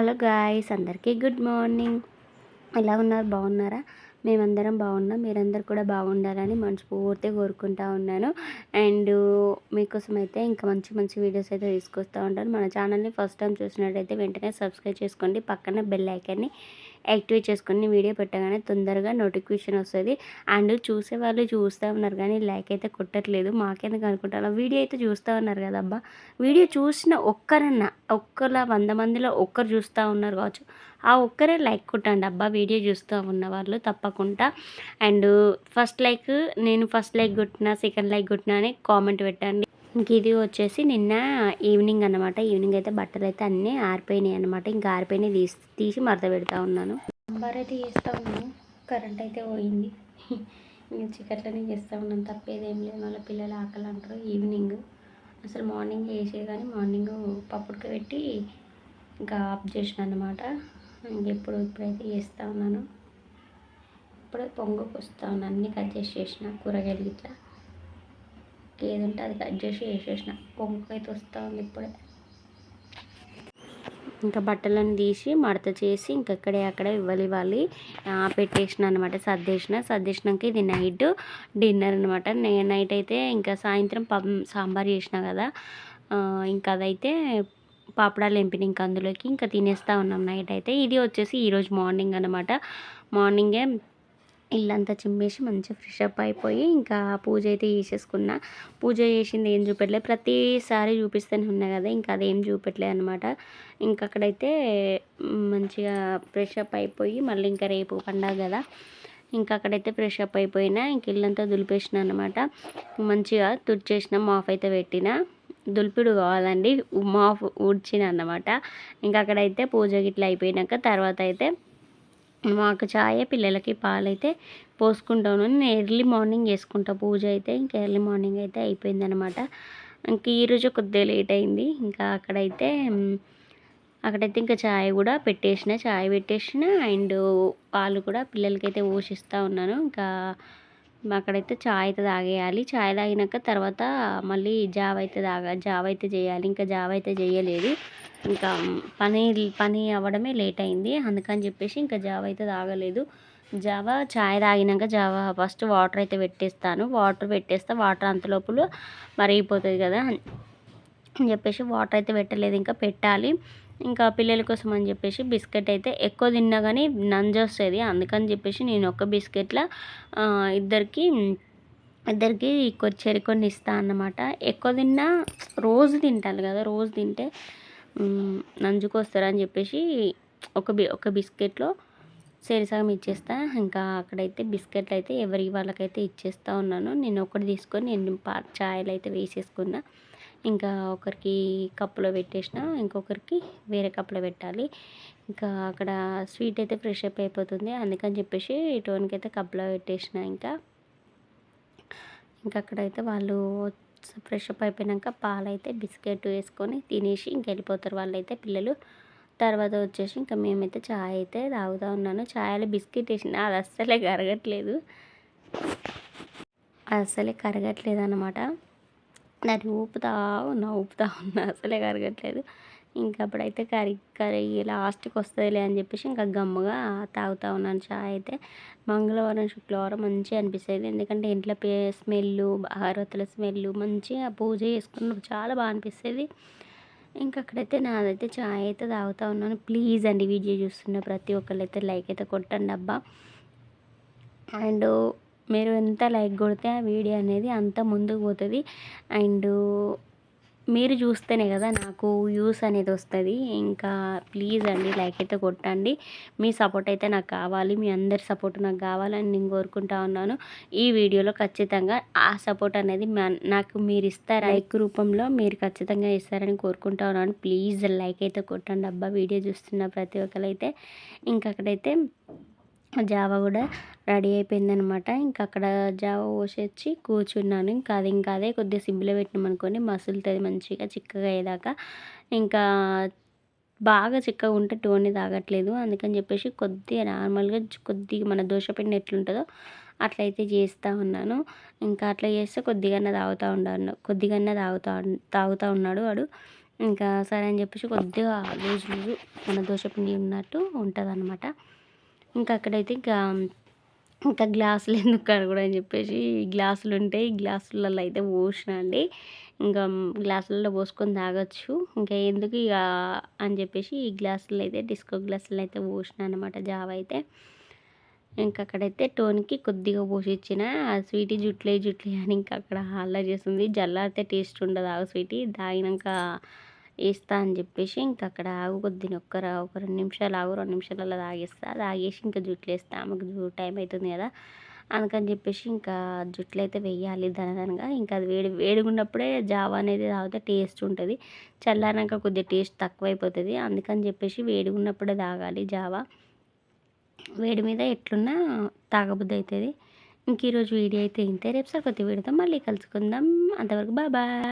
Hello guys అందరికీ good morning. ఎలా ఉన్నారు? బాగున్నారా? మేమందరం బాగున్నాం. మీరందరూ కూడా బాగుండాలని మనస్ఫూర్తిగా కోరుకుంటా ఉన్నాను. అండ్ మీకోసం అయితే ఇంకా మంచి మంచి వీడియోస్ అయితే తీసుకొస్తూ ఉంటాను. మన ఛానల్ని ఫస్ట్ టైం చూసినట్టయితే వెంటనే సబ్స్క్రైబ్ చేసుకోండి. పక్కన బెల్ ఐకాన్ని యాక్టివేట్ చేసుకుని వీడియో పెట్టగానే తొందరగా నోటిఫికేషన్ వస్తుంది. అండ్ చూసే వాళ్ళు చూస్తూ ఉన్నారు కానీ లైక్ అయితే కొట్టట్లేదు. మాకెందుకు అనుకుంటారు వీడియో అయితే చూస్తూ ఉన్నారు కదా అబ్బా. వీడియో చూసిన ఒక్కరన్నా ఒక్కలా వంద మందిలో ఒక్కరు చూస్తూ ఉన్నారు కావచ్చు. ఆ ఒక్కరే లైక్ కొట్టండి అబ్బా. వీడియో చూస్తూ ఉన్న వాళ్ళు తప్పకుండా. అండ్ ఫస్ట్ లైక్ నేను ఫస్ట్ లైక్ కొట్టినా సెకండ్ లైక్ కొట్టినా అని కామెంట్ పెట్టండి. ఇది వచ్చేసి నిన్న ఈవినింగ్ అనమాట ఈవినింగ్ అయితే బట్టలు అయితే అన్నీ ఆరిపోయినాయి అనమాట ఇంకా ఆరిపోయినాయి తీసి తీసి మరత పెడతా ఉన్నాను. సాంబార్ అయితే చేస్తూ ఉన్నాను. కరెంట్ అయితే పోయింది. ఇంకా చికెట్లనే చేస్తూ ఉన్నాను. తప్పేదేం లేదు. మళ్ళీ పిల్లలు ఆకలి అంటారు. ఈవినింగ్. అసలు మార్నింగ్ వేసే కానీ మార్నింగ్ పప్పుడుక పెట్టి ఇంకా ఆఫ్ చేసిన అనమాట ఇంకెప్పుడు ఇప్పుడైతే చేస్తూ ఉన్నాను. ఇప్పుడే పొంగుకు వస్తూ ఉన్నాను. అన్నీ కట్ చేసి చేసిన కూరగాయలు ఇట్లా ఏదంటే అది కట్ చేసి వేసేసిన. కొంకైతే అయితే వస్తూ ఉంది ఇప్పుడే. ఇంకా బట్టలను తీసి మడత చేసి ఇంకెక్కడే అక్కడ ఇవ్వాలి ఇవ్వాలి పెట్టేసిన అనమాట సర్దేసిన. సర్దేసినాక ఇది నైట్ డిన్నర్ అనమాట. నైట్ అయితే ఇంకా సాయంత్రం పం సాంబార్ చేసిన కదా. ఇంకా అదైతే పాపడాలు ఎంపిన ఇంకా అందులోకి ఇంకా తినేస్తూ ఉన్నాం నైట్ అయితే ఇది వచ్చేసి ఈరోజు మార్నింగ్ అనమాట. మార్నింగే ఇల్లంతా చిమ్మేసి మంచిగా ఫ్రెష్ అప్ అయిపోయి ఇంకా పూజ అయితే చేసేసుకున్నా. పూజ చేసింది ఏం చూపెట్టలేదు ప్రతిసారి చూపిస్తూనే ఉన్నా కదా ఇంకా అదేం చూపెట్టలేదు అనమాట ఇంకా అక్కడైతే మంచిగా ఫ్రెష్ అప్ అయిపోయి మళ్ళీ ఇంకా రేపు పండగ కదా ఇంకా అక్కడైతే ఫ్రెష్ అప్ అయిపోయినా ఇంక ఇల్లంతా దులిపేసిన అనమాట మంచిగా తుడిచేసిన మాఫ్ అయితే పెట్టిన. దులిపిడు కావాలండి మాఫ్ ఊడ్చిన అనమాట ఇంకా అక్కడైతే పూజ గిట్ల అయిపోయినాక తర్వాత అయితే మాకు చాయ్ పిల్లలకి పాలైతే పోసుకుంటాను. నేను ఎర్లీ మార్నింగ్ చేసుకుంటా. పూజ అయితే ఇంకా ఎర్లీ మార్నింగ్ అయితే అయిపోయిందనమాట ఇంక ఈరోజు కొద్దిగా లేట్ అయింది. ఇంకా అక్కడైతే అక్కడైతే ఇంకా చాయ్ కూడా పెట్టేసిన చాయ్ పెట్టేసిన. అండ్ పాలు కూడా పిల్లలకైతే పోషిస్తూ ఉన్నాను. ఇంకా అక్కడైతే చాయ్ అయితే తాగేయాలి. చాయ్ తాగినాక తర్వాత మళ్ళీ జావ అయితే తాగా జావ అయితే చేయాలి. ఇంకా జావ అయితే చేయలేదు. ఇంకా పని పని అవ్వడమే లేట్ అయింది అందుకని చెప్పేసి ఇంకా జావ అయితే తాగలేదు. జావ చాయ్ తాగినాక జావ ఫస్ట్ వాటర్ అయితే పెట్టేస్తాను. వాటర్ పెట్టేస్తే వాటర్ అంత లోపల మరిగిపోతుంది కదా అని చెప్పేసి వాటర్ అయితే పెట్టలేదు. ఇంకా పెట్టాలి. ఇంకా పిల్లల కోసం అని చెప్పేసి బిస్కెట్ అయితే ఎక్కువ తిన్నా కానీ నంజొస్తుంది అందుకని చెప్పేసి నేను ఒక బిస్కెట్లో ఇద్దరికి ఇద్దరికి చెరి కొన్ని ఇస్తాను అన్నమాట. ఎక్కువ తిన్నా రోజు తింటారు కదా రోజు తింటే నంజుకొస్తారని చెప్పేసి ఒక బి ఒక బిస్కెట్లో సగం ఇచ్చేస్తా. ఇంకా అక్కడైతే బిస్కెట్లు అయితే ఎవరి వాళ్ళకైతే ఇచ్చేస్తూ ఉన్నాను నేను ఒకటి తీసుకొని నేను పా ఛాయలు అయితే వేసేసుకున్నా. ఇంకా ఒకరికి కప్పులో పెట్టేసిన ఇంకొకరికి వేరే కప్పులో పెట్టాలి. ఇంకా అక్కడ స్వీట్ అయితే ఫ్రెష్ అప్ అయిపోతుంది. అందుకని చెప్పేసి టోన్కి అయితే కప్పులో పెట్టేసిన ఇంకా. ఇంకా అక్కడైతే వాళ్ళు ఫ్రెష్ అప్ అయిపోయినాక పాలైతే బిస్కెట్ వేసుకొని తినేసి ఇంక వెళ్ళిపోతారు. వాళ్ళైతే పిల్లలు. తర్వాత వచ్చేసి ఇంకా మేమైతే చాయ్ అయితే తాగుతూ ఉన్నాను. చాయ్లో బిస్కెట్ వేసిన అది అస్సలే కరగట్లేదు. అస్సలే కరగట్లేదు అనమాట దాన్ని ఊపుతా ఉన్నా ఊపుతా ఉన్నా అసలే కరగట్లేదు. ఇంకా అప్పుడైతే కరి కరిగి లాస్ట్కి వస్తుందిలే అని చెప్పేసి ఇంకా గమ్ముగా తాగుతూ ఉన్నాను చాయ్ అయితే. మంగళవారం శుక్రవారం మంచిగా అనిపిస్తుంది. ఎందుకంటే ఇంట్లో పే స్మెల్ హారతుల స్మెల్ మంచిగా పూజ చేసుకున్నప్పుడు చాలా బాగా అనిపిస్తుంది. ఇంకా అక్కడైతే నాదైతే చాయ్ అయితే తాగుతూ ఉన్నాను. ప్లీజ్ అండి వీడియో చూస్తున్న ప్రతి ఒక్కళ్ళైతే లైక్ అయితే కొట్టండి అబ్బా. అండ్ మీరు ఎంత లైక్ కొడితే ఆ వీడియో అనేది అంత ముందుకు పోతుంది. అండ్ మీరు చూస్తేనే కదా నాకు యూస్ అనేది వస్తుంది. ఇంకా ప్లీజ్ అండి లైక్ అయితే కొట్టండి. మీ సపోర్ట్ అయితే నాకు కావాలి. మీ అందరి సపోర్ట్ నాకు కావాలని నేను కోరుకుంటా ఉన్నాను. ఈ వీడియోలో ఖచ్చితంగా ఆ సపోర్ట్ అనేది నాకు మీరు ఇస్తారు లైక్ రూపంలో మీరు ఖచ్చితంగా ఇస్తారని కోరుకుంటా ఉన్నాను. ప్లీజ్ లైక్ అయితే కొట్టండి. అబ్బా వీడియో చూస్తున్న ప్రతి ఒక్కరైతే ఇంకక్కడైతే జావ కూడా రెడీ అయిపోయిందనమాట. ఇంకా అక్కడ జావ పోసొచ్చి కూర్చున్నాను. ఇంకా అది ఇంకా అదే కొద్దిగా సిమ్లో పెట్టినాం అనుకోండి మసులుతుంది మంచిగా చిక్కగా అయ్యేదాకా. ఇంకా బాగా చిక్కగా ఉంటే టోని తాగట్లేదు. అందుకని చెప్పేసి కొద్దిగా నార్మల్గా కొద్దిగా మన దోశ పిండి ఎట్లుంటుందో అట్లయితే చేస్తూ ఉన్నాను. ఇంకా అట్లా చేస్తే కొద్దిగానే తాగుతూ ఉన్నాను కొద్దిగా తాగుతా తాగుతూ ఉన్నాడు వాడు. ఇంకా సరే అని చెప్పేసి కొద్దిగా రోజు లూజు మన దోశ పిండి ఉన్నట్టు ఉంటుంది అనమాట ఇంకా అక్కడైతే ఇంకా ఇంకా గ్లాసులు ఎందుకు కడగడం అని చెప్పేసి గ్లాసులు ఉంటాయి. గ్లాసులలో అయితే పోసిన అండి. ఇంకా గ్లాసులలో పోసుకొని తాగొచ్చు. ఇంకా ఎందుకు ఇక అని చెప్పేసి ఈ గ్లాసులు అయితే డిస్కో గ్లాసులు అయితే పోసిన అనమాట జావ అయితే. ఇంకా అక్కడైతే టోన్కి కొద్దిగా పోసి ఇచ్చిన. ఆ స్వీటీ జుట్లే జుట్లే అని ఇంకా అక్కడ హల్లా చేస్తుంది. జల్లారితే టేస్ట్ ఉండదు ఆ స్వీటీ. తాగినాక వేస్తా అని చెప్పేసి ఇంకా అక్కడ ఆగు కొద్దిగా ఒక్క ఒక రెండు నిమిషాలు ఆగు రెండు నిమిషాలలో తాగేస్తా. తాగేసి ఇంకా జుట్లు వేస్తా. ఆమెకు టైం అవుతుంది కదా. అందుకని చెప్పేసి ఇంకా జుట్లు అయితే వేయాలి దనదనగా ఇంకా అది వేడి వేడిగా ఉన్నప్పుడే జావ అనేది తాగితే టేస్ట్ ఉంటుంది. చల్లారాక కొద్దిగా టేస్ట్ తక్కువైపోతుంది. అందుకని చెప్పేసి వేడిగా ఉన్నప్పుడే తాగాలి జావా. వేడి మీద ఎట్లున్నా తాగబుద్ధి అవుతుంది. ఇంక ఈరోజు వీడియో అయితే ఇంతే. రేపు సార్ కొద్ది వీడితో మళ్ళీ కలుసుకుందాం. అంతవరకు బాయ్